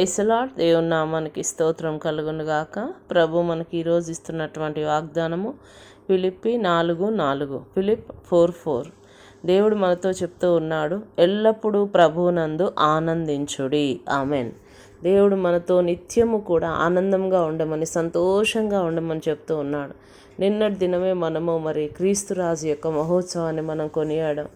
ఐసలాడ్ దేవుని నామానికి స్తోత్రం కలుగును గాక. ప్రభు మనకి ఈరోజు ఇస్తున్నటువంటి వాగ్దానము ఫిలిప్పి నాలుగు నాలుగు ఫిలిప్ ఫోర్ ఫోర్. దేవుడు మనతో చెప్తూ ఉన్నాడు ఎల్లప్పుడూ ప్రభువునందు ఆనందించుడి. ఆమెన్. దేవుడు మనతో నిత్యము కూడా ఆనందంగా ఉండమని సంతోషంగా ఉండమని చెప్తూ ఉన్నాడు. నిన్నటి దినమే మనము మరి క్రీస్తురాజు యొక్క మహోత్సవాన్ని మనం కొనియాడం.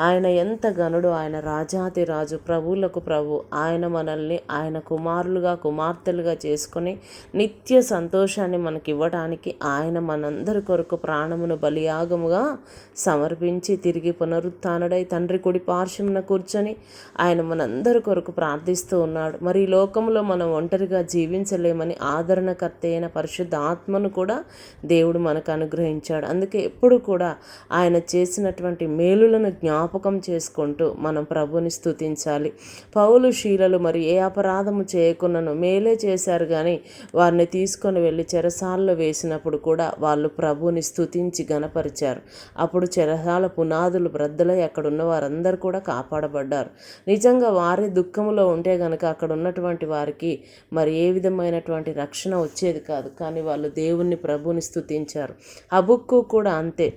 ఆయన ఎంత గనుడు ఆయన రాజాతి రాజు ప్రభువులకు ప్రభు. ఆయన మనల్ని ఆయన కుమారులుగా కుమార్తెలుగా చేసుకొని నిత్య సంతోషాన్ని మనకి ఇవ్వడానికి ఆయన మనందరి కొరకు ప్రాణమును బలియాగముగా సమర్పించి తిరిగి పునరుత్డై తండ్రి కుడి పార్శ్వమున కూర్చొని ఆయన మనందరి కొరకు ప్రార్థిస్తూ ఉన్నాడు. మరి ఈ లోకంలో మనం ఒంటరిగా జీవించలేమని ఆదరణకర్త అయిన పరిశుద్ధ ఆత్మను కూడా దేవుడు మనకు అనుగ్రహించాడు. అందుకే ఎప్పుడు కూడా ఆయన చేసినటువంటి మేలులను జ్ఞాపకం జ్ఞాపకం చేసుకుంటూ మనం ప్రభుని స్థుతించాలి పౌలు శీలలు మరి ఏ అపరాధము చేయకున్నను మేలే చేశారు కానీ వారిని తీసుకొని వెళ్ళి చెరసాల్లో వేసినప్పుడు కూడా వాళ్ళు ప్రభుని స్థుతించి గనపరిచారు అప్పుడు చెరసాల పునాదులు బ్రద్దలై అక్కడ ఉన్న వారందరూ కూడా కాపాడబడ్డారు. నిజంగా వారి దుఃఖంలో ఉంటే గనక అక్కడ ఉన్నటువంటి వారికి మరి ఏ విధమైనటువంటి రక్షణ వచ్చేది కాదు. కానీ వాళ్ళు దేవుణ్ణి ప్రభుని స్థుతించారు అబుక్కు కూడా అంతే.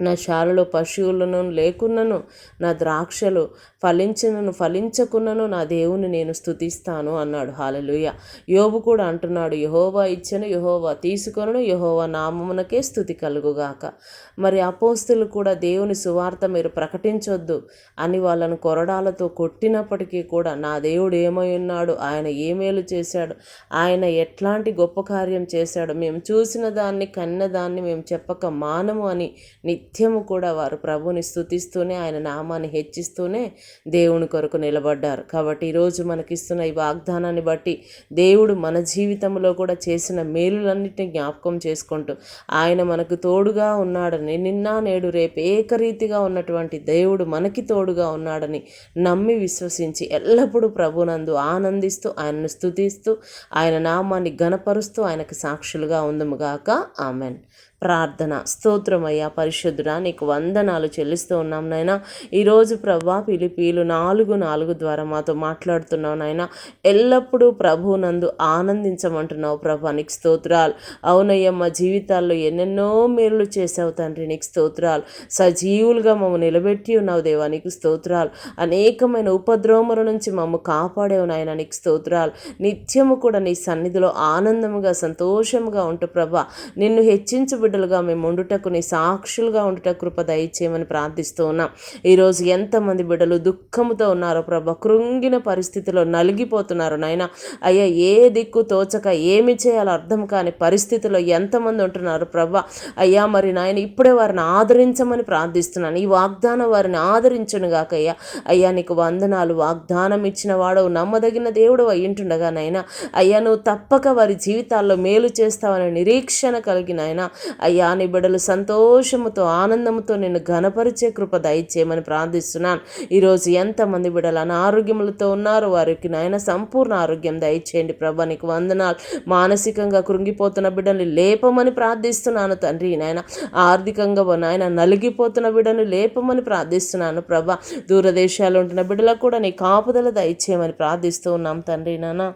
నా శాలలో పశువులను లేకున్నను నా ద్రాక్షలు ఫలించినను ఫలించకున్నను నా దేవుని నేను స్థుతిస్తాను అన్నాడు. హాలలుయ యోబు కూడా అంటున్నాడు యహోవా ఇచ్చను యహోవా తీసుకొనను యహోవా నామమునకే స్థుతి కలుగుగాక. మరి అపోస్తులు కూడా దేవుని సువార్త మీరు ప్రకటించొద్దు అని వాళ్ళను కొరడాలతో కొట్టినప్పటికీ కూడా నా దేవుడు ఏమై ఉన్నాడు? ఆయన ఏమేలు చేశాడు. ఆయన ఎట్లాంటి గొప్ప కార్యం చేశాడు? మేము చూసిన దాన్ని కన్న దాన్ని మేము చెప్పక మానము అని నిత్యము కూడా వారు ప్రభుని స్థుతిస్తూనే ఆయన నామాన్ని హెచ్చిస్తూనే దేవుని కొరకు నిలబడ్డారు. కాబట్టి ఈరోజు మనకిస్తున్న ఈ వాగ్దానాన్ని బట్టి దేవుడు మన జీవితంలో కూడా చేసిన మేలులన్నింటినీ జ్ఞాపకం చేసుకుంటూ ఆయన మనకు తోడుగా ఉన్నాడని నిన్న నేడు రేపు ఏకరీతిగా ఉన్నటువంటి దేవుడు మనకి తోడుగా ఉన్నాడని నమ్మి విశ్వసించి ఎల్లప్పుడూ ప్రభునందు ఆనందిస్తూ ఆయనను స్థుతిస్తూ ఆయన నామాన్ని గణపరుస్తూ ఆయనకు సాక్షులుగా ఉందముగాక ఆమెన్. ప్రార్థన. స్తోత్రమయ్యా పరిశుద్ధుడా నీకు వందనాలు చెల్లిస్తూ ఉన్నాం నాయన. ఈరోజు ప్రభా పిలిపీలు నాలుగు నాలుగు ద్వారా మాతో మాట్లాడుతున్నావు నాయన. ఎల్లప్పుడూ ప్రభు నందు ఆనందించమంటున్నావు ప్రభా నీకు స్తోత్రాలు. అవునయ్య మా జీవితాల్లో ఎన్నెన్నో మేలు చేసావు తండ్రి నీకు స్తోత్రాలు. సజీవులుగా మమ్మ నిలబెట్టి ఉన్నావు దేవా నీకు స్తోత్రాలు. అనేకమైన ఉపద్రోమల నుంచి మమ్మ కాపాడేవు నాయన నీకు స్తోత్రాలు. నిత్యము కూడా నీ సన్నిధిలో ఆనందముగా సంతోషముగా ఉంటు ప్రభా. నిన్ను హెచ్చించు బిడ్డలుగా మేము ఉండుటకు నీ సాక్షులుగా ఉండుట కృప దయచేయమని ప్రార్థిస్తూ ఉన్నాం. ఈరోజు ఎంతమంది బిడ్డలు దుఃఖముతో ఉన్నారో ప్రభ కృంగిన పరిస్థితిలో నలిగిపోతున్నారు నాయన. అయ్యా ఏ దిక్కు తోచక ఏమి చేయాలో అర్థం కాని పరిస్థితిలో ఎంతమంది ఉంటున్నారు ప్రభ. అయ్యా మరి నాయన ఇప్పుడే వారిని ఆదరించమని ప్రార్థిస్తున్నాను. ఈ వాగ్దానం వారిని ఆదరించను గాకయ్యా అయ్యా. నీకు వందనాలు వాగ్దానం ఇచ్చిన వాడవు నమ్మదగిన దేవుడు అయ్యింటుండగా నాయన. అయ్యా నువ్వు తప్పక వారి జీవితాల్లో మేలు చేస్తావని నిరీక్షణ కలిగిన ఆయన అయ్యా నీ బిడ్డలు సంతోషముతో ఆనందంతో నేను ఘనపరిచే కృప దయచేయమని ప్రార్థిస్తున్నాను ఈరోజు ఎంతమంది బిడ్డలు అనారోగ్యములతో ఉన్నారు వారికి నాయన సంపూర్ణ ఆరోగ్యం దయచేయండి ప్రభా. నీకు వందనాలు. మానసికంగా కృంగిపోతున్న బిడ్డల్ని లేపమని ప్రార్థిస్తున్నాను తండ్రి. నాయన ఆర్థికంగా నాయన నలిగిపోతున్న బిడ్డను లేపమని ప్రార్థిస్తున్నాను ప్రభా. దూరదేశాలు ఉంటున్న బిడ్డలకు కూడా నీ కాపుదల దయచేయమని ప్రార్థిస్తూ ఉన్నాం తండ్రి నాన్న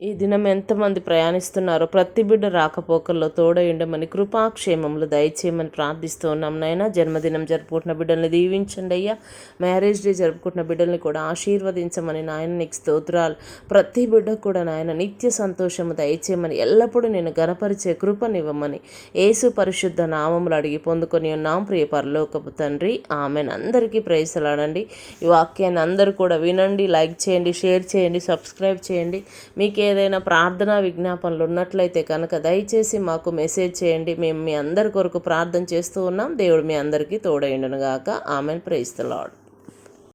ఈ దినం ఎంతమంది ప్రయాణిస్తున్నారో ప్రతి బిడ్డ రాకపోకల్లో తోడయుండమని కృపాక్షేమములు దయచేయమని ప్రార్థిస్తూ ఉన్నాం. నాయన జన్మదినం జరుపుకుంటున్న బిడ్డల్ని దీవించండి అయ్యా. మ్యారేజ్ డే జరుపుకుంటున్న బిడ్డల్ని కూడా ఆశీర్వదించమని నాయన నీకు స్తోత్రాలు. ప్రతి బిడ్డ కూడా నాయన నిత్య సంతోషము దయచేయమని ఎల్లప్పుడూ నేను గనపరిచే కృపనివ్వమని యేసు పరిశుద్ధ నామములు అడిగి పొందుకొని ఉన్నాం. ప్రియ పరలోకపు తండ్రి ఆమెను. అందరికీ ప్రయసలాడండి ఈ వాక్యాన్ని అందరూ కూడా వినండి లైక్ చేయండి షేర్ చేయండి సబ్స్క్రైబ్ చేయండి. మీకే ఏదైనా ప్రార్థనా విజ్ఞాపనలు ఉన్నట్లయితే కనుక దయచేసి మాకు మెసేజ్ చేయండి. మేము మీ అందరి కొరకు ప్రార్థన చేస్తూ ఉన్నాం. దేవుడు మీ అందరికీ తోడైండును గాక ఆమెను ప్రేస్తలాడు